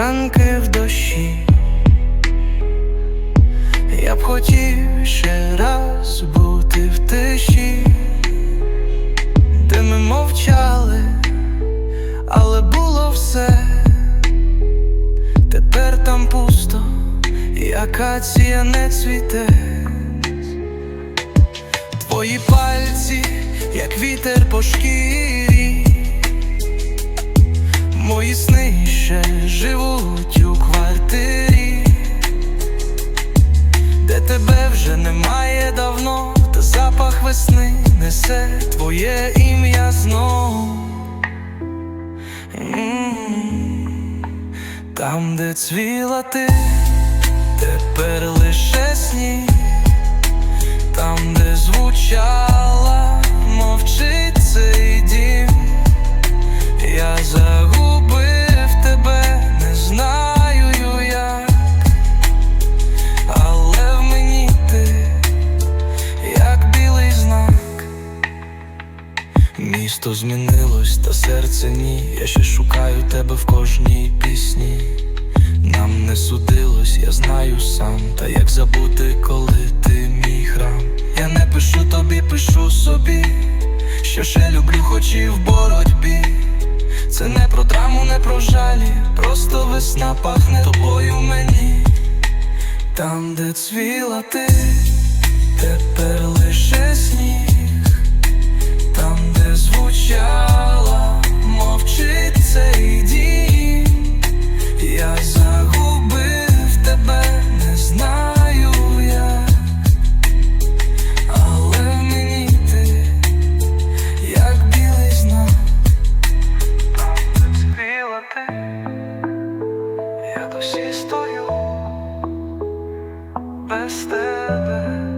ранки в дощі. Я б хотів ще раз бути в тиші, де ми мовчали, але було все. Тепер там пусто, і акація не цвіте. Твої пальці, як вітер по шкірі, мої сни ще живуть у квартирі, де тебе вже немає давно, та запах весни несе твоє ім'я знов. Там, де цвіла ти, тепер лише сніг Місто змінилось, та серце ні. Я ще шукаю тебе в кожній пісні. Нам не судилось, я знаю сам. Та як забути, коли ти мій храм. Я не пишу тобі, пишу собі. Що ще люблю, хоч і в боротьбі. Це не про драму, не про жалі. Просто весна пахне тобою мені. Там, де цвіла ти, тепер звучала, мовчить цей дім, я загубив тебе, не знаю як, але мені ти, як. Там, де ти, я досі стою без тебе.